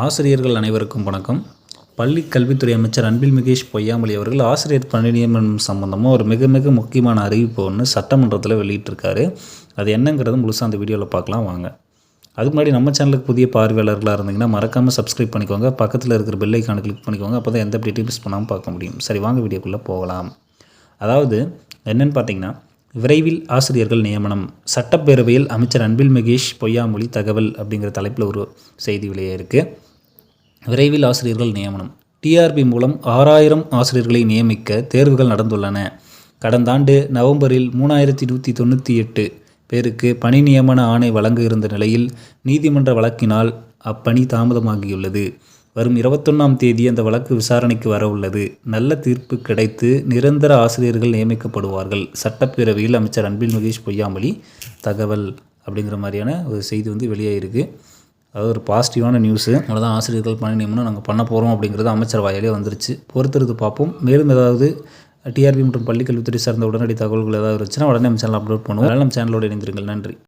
ஆசிரியர்கள் அனைவருக்கும் வணக்கம். பள்ளி கல்வித்துறை அமைச்சர் அன்பில் மகேஷ் பொய்யாமொழி அவர்கள் ஆசிரியர் பணி நியமனம் சம்பந்தமாக ஒரு மிக மிக முக்கியமான அறிவிப்பு ஒன்று சட்டமன்றத்தில் வெளியிட்டிருக்காரு. அது என்னங்கிறது முழுசாக அந்த வீடியோவில் பார்க்கலாம் வாங்க. அதுக்கு முன்னாடி நம்ம சேனலுக்கு புதிய பார்வையாளர்களாக இருந்தீங்கன்னா மறக்காமல் சப்ஸ்கிரைப் பண்ணிக்கோங்க. பக்கத்தில் இருக்கிற பெல்லைக்கான கிளிக் பண்ணிக்கோங்க. அப்போ தான் எந்த அப்டேட்டையும் மிஸ் பண்ணாமல் பார்க்க முடியும். சரி வாங்க வீடியோக்குள்ளே போகலாம். அதாவது என்னென்னு பார்த்தீங்கன்னா விரைவில் ஆசிரியர்கள் நியமனம். சட்டப்பேரவையில் அமைச்சர் அன்பில் மகேஷ் பொய்யாமொழி தகவல் அப்படிங்கிற தலைப்பில் ஒரு செய்தி வெளியே இருக்குது விரைவில் ஆசிரியர்கள் நியமனம். டிஆர்பி மூலம் ஆறாயிரம் ஆசிரியர்களை நியமிக்க தேர்வுகள் நடந்துள்ளன. கடந்த ஆண்டு நவம்பரில் மூணாயிரத்தி நூற்றி தொண்ணூற்றி எட்டு பேருக்கு பணி நியமன ஆணை வழங்க இருந்த நிலையில் நீதிமன்ற வழக்கினால் அப்பணி தாமதமாகியுள்ளது. வரும் இருபத்தொன்னாம் தேதி அந்த வழக்கு விசாரணைக்கு வர உள்ளது. நல்ல தீர்ப்பு கிடைத்து நிரந்தர ஆசிரியர்கள் நியமிக்கப்படுவார்கள். சட்டப்பேரவையில் அமைச்சர் அன்பில் மகேஷ் பொய்யாமொழி தகவல் அப்படிங்கிற மாதிரியான ஒரு செய்தி வந்து வெளியாகிருக்கு அது ஒரு பாசிட்டிவான நியூஸு அவ்வளோதான் ஆசிரியர்கள் பணி நியமனம் நாங்கள் பண்ண போகிறோம் அப்படிங்கிறது அமைச்சர் வாயிலே வந்துருச்சு. பொறுத்திருந்து பார்ப்போம். மேலும் ஏதாவது டிஆர்பி மற்றும் பள்ளிக்கல்வித்துறை சார்ந்த உடனடி தகவல்கள் ஏதாவது இருந்துச்சுன்னா உடனே நம்ம சேனல் அப்லோட் பண்ணுவோம். நம்ம சேனலோட இணைந்திருங்கள். நன்றி.